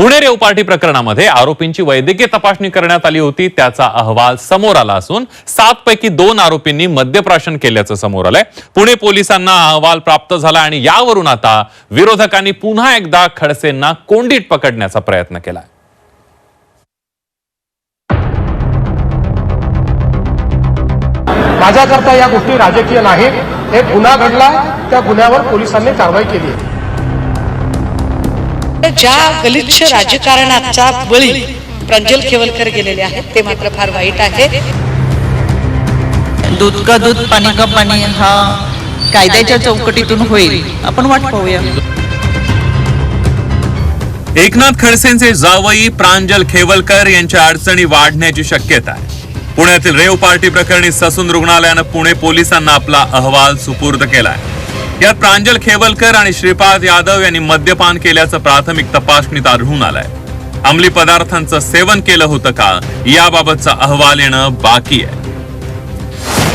Pune rave party प्रकरणामध्ये आरोपींची वैद्यकीय तपासणी करण्यात आली होती त्याचा अहवाल समोर आला असून सात पैकी दोन आरोपींनी मद्यप्राशन केल्याचं समोर आलंय. पुणे पोलिसांना अहवाल प्राप्त झाला आणि यावरून आता विरोधकांनी पुन्हा एकदा खडसेंना कोंडीत पकडण्याचा प्रयत्न केला माझ्याकरता या गोष्टी राजकीय नाहीत. एक गुन्हा घडला त्या गुन्ह्यावर पोलिसांनी कारवाई केली आहे. ज्या गलिच्छ राजकारणाचा बळी प्रांजल खेवलकर गेलेले आहेत ते मात्र फार वाईट आहे. दूध का दूध पाणी का पाणी हा कायद्याच्या चौकटीतून होईल. आपण वाट पाहूया. एकनाथ खडसेंचे जावई प्रांजल खेवलकर यांच्या अडचणी वाढण्याची शक्यता आहे. पुण्यातील रेव पार्टी प्रकरणी ससून रुग्णालयानं पुणे पोलिसांना आपला अहवाल सुपूर्द केलाय. यात प्रांजल खेवलकर आणि श्रीपाद यादव यांनी मद्यपान केल्याचं प्राथमिक तपासणीत आढळून आलंय. अंमली पदार्थांचं सेवन केलं होतं का याबाबतचा अहवाल येणं बाकी आहे.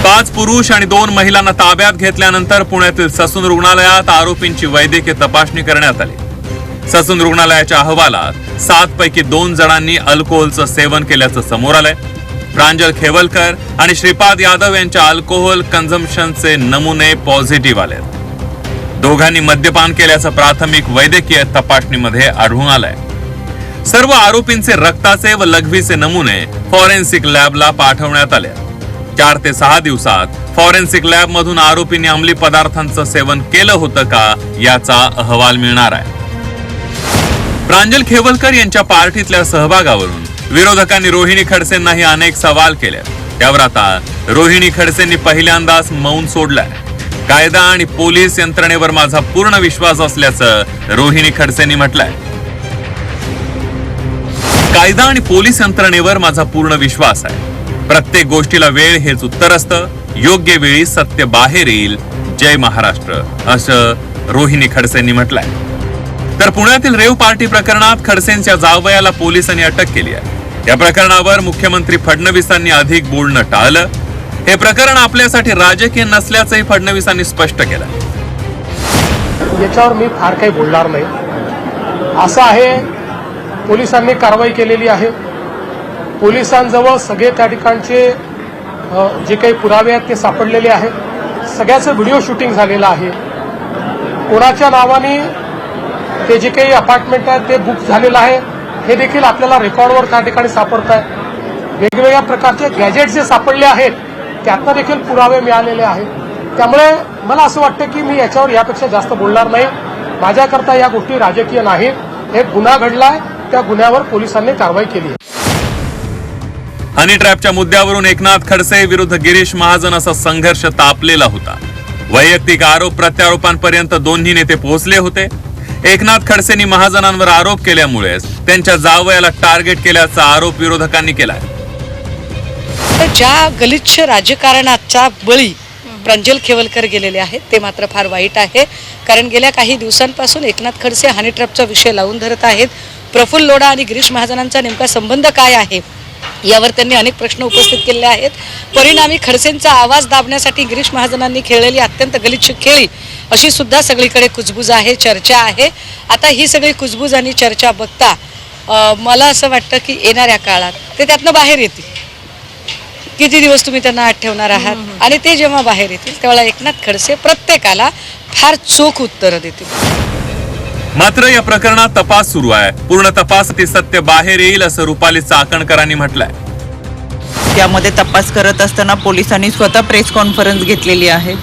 पाच पुरुष आणि दोन महिलांना ताब्यात घेतल्यानंतर पुण्यातील ससून रुग्णालयात आरोपींची वैद्यकीय तपासणी करण्यात आली. ससून रुग्णालयाच्या अहवालात सात पैकी दोन जणांनी अल्कोहोलचं सेवन केल्याचं समोर आलंय. प्रांजल खेवलकर आणि श्रीपाद यादव यांच्या अल्कोहोल कन्झम्पशनचे नमुने पॉझिटिव्ह आले दोघांनी मद्यपान केल्याचं प्राथमिक वैद्यकीय तपासणीमध्ये आढळून आलंय. सर्व आरोपींचे रक्ताचे व लघवीचे नमुने फॉरेन्सिक लॅबला पाठवण्यात आले. चार ते सहा दिवसात फॉरेन्सिक लॅब मधून आरोपींनी अंमली पदार्थांचं सेवन केलं होतं का याचा अहवाल मिळणार आहे. प्रांजल खेवलकर यांच्या पार्टीतल्या सहभागावरून विरोधकांनी रोहिणी खडसेंनाही अनेक सवाल केले. त्यावर आता रोहिणी खडसेंनी पहिल्यांदाच मौन सोडलाय. कायदा आणि पोलीस यंत्रणेवर माझा पूर्ण विश्वास असल्याचं रोहिणी खडसेंनी म्हटलंय. कायदा आणि पोलीस यंत्रणेवर माझा पूर्ण विश्वास आहे. प्रत्येक गोष्टीला वेळ हेच उत्तर असतं. योग्य वेळी सत्य बाहेर येईल. जय महाराष्ट्र. असं रोहिणी खडसेंनी म्हटलंय. तर पुण्यातील रेव पार्टी प्रकरणात खडसेंच्या जावयाला पोलिसांनी अटक केली आहे. या प्रकरणावर मुख्यमंत्री फडणवीसांनी अधिक बोलणं टाळलं. हे प्रकरण आपल्यासाठी राजकीय नसल्याचंही फडणवीसांनी स्पष्ट केलं. याच्यावर मी फार काही बोलणार नाही. असं आहे पोलिसांनी कारवाई केलेली आहे. पोलिसांजवळ सगळे त्या ठिकाणचे जे काही पुरावे आहेत ते सापडलेले आहेत. सगळ्याचं व्हिडिओ शूटिंग झालेलं आहे. कोणाच्या नावाने ते जे काही अपार्टमेंट आहे ते बुक झालेलं आहे हे देखील आपल्याला रेकॉर्डवर त्या ठिकाणी सापडत आहे वेगवेगळ्या प्रकारचे गॅजेट जे सापडले आहेत त्यातनं देखील पुरावे मिळालेले आहेत. त्यामुळे मला असं वाटतं की मी याच्यावर यापेक्षा जास्त बोलणार नाही. माझ्याकरता या गोष्टी राजकीय नाहीत. एक गुन्हा घडलाय त्या गुन्ह्यावर पोलिसांनी कारवाई केली आहे. हनी ट्रॅपच्या मुद्द्यावरून एकनाथ खडसे विरुद्ध गिरीश महाजन असा संघर्ष तापलेला होता. वैयक्तिक आरोप प्रत्यारोपांपर्यंत दोन्ही नेते पोहोचले होते. एकनाथ खडसेंनी महाजनांवर आरोप केल्यामुळेच त्यांच्या जावयाला टार्गेट केल्याचा आरोप विरोधकांनी केलाय. तर ज्या गलिच्छ राजकारणाचा बळी प्रांजल खेवलकर गेलेले आहेत ते मात्र फार वाईट आहे. कारण गेल्या काही दिवसांपासून एकनाथ खडसे हनी ट्रॅपचा विषय लावून धरत आहेत. प्रफुल्ल लोढा आणि गिरीश महाजनांचा नेमका संबंध काय आहे? यावर त्यांनी अनेक प्रश्न उपस्थित केले आहेत. परिणामी खडसेंचा आवाज दाबण्यासाठी गिरीश महाजनांनी खेळलेली अत्यंत गलिच्छ खेळी अशी सुद्धा सगळीकडे कुजबूज आहे चर्चा आहे. आता ही सगळी कुजबूज आणि चर्चा बघता मला असं वाटतं की येणाऱ्या काळात ते त्यातनं बाहेर येतील. किती दिवस तुम्ही त्यांना आत ठेवणार आहात? आणि ते जेव्हा बाहेर येतील तेव्हा एकनाथ खडसे प्रत्येकाला फार चोख उत्तरं देतील. मात्र या प्रकरणात तपास सुरू आहे. पूर्ण तपासाती सत्य बाहेर येईल असं रुपाली चाकणकरांनी म्हटलंय. यामध्ये तपास करत असताना पोलिसांनी स्वतः प्रेस कॉन्फरन्स घेतलेली आहे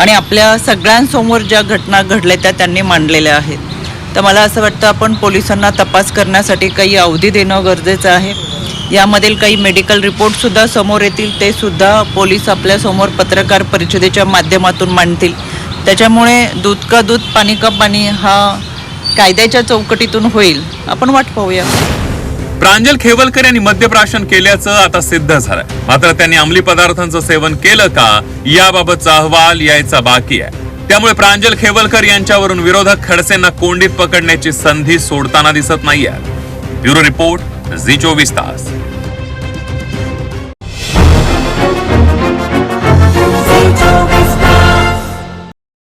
आणि आपल्या सगळ्यांसमोर ज्या घटना घडल्या त्या त्यांनी मांडलेल्या आहेत. तर मला असं वाटतं आपण पोलिसांना तपास करण्यासाठी काही अवधी देणं गरजेचं आहे. यामधील काही मेडिकल रिपोर्टसुद्धा समोर येतील ते सुद्धा पोलीस आपल्यासमोर पत्रकार परिषदेच्या माध्यमातून मांडतील. त्याच्यामुळे दूध का दूध पाणी का पाणी हा कायद्याच्या चौकटीतून होईल. आपण वाट पाहूया. प्रांजल खेवलकर यांनी मद्यप्राशन केल्याचं आता सिद्ध झालंय. मात्र त्यांनी अंमली पदार्थांचं सेवन केलं का याबाबतचा अहवाल यायचा बाकी आहे. त्यामुळे प्रांजल खेवलकर यांच्यावरून विरोधक खडसेंना कोंडीत पकडण्याची संधी सोडताना दिसत नाहीये. ब्युरो रिपोर्ट ઝી ચોવીસ તાસ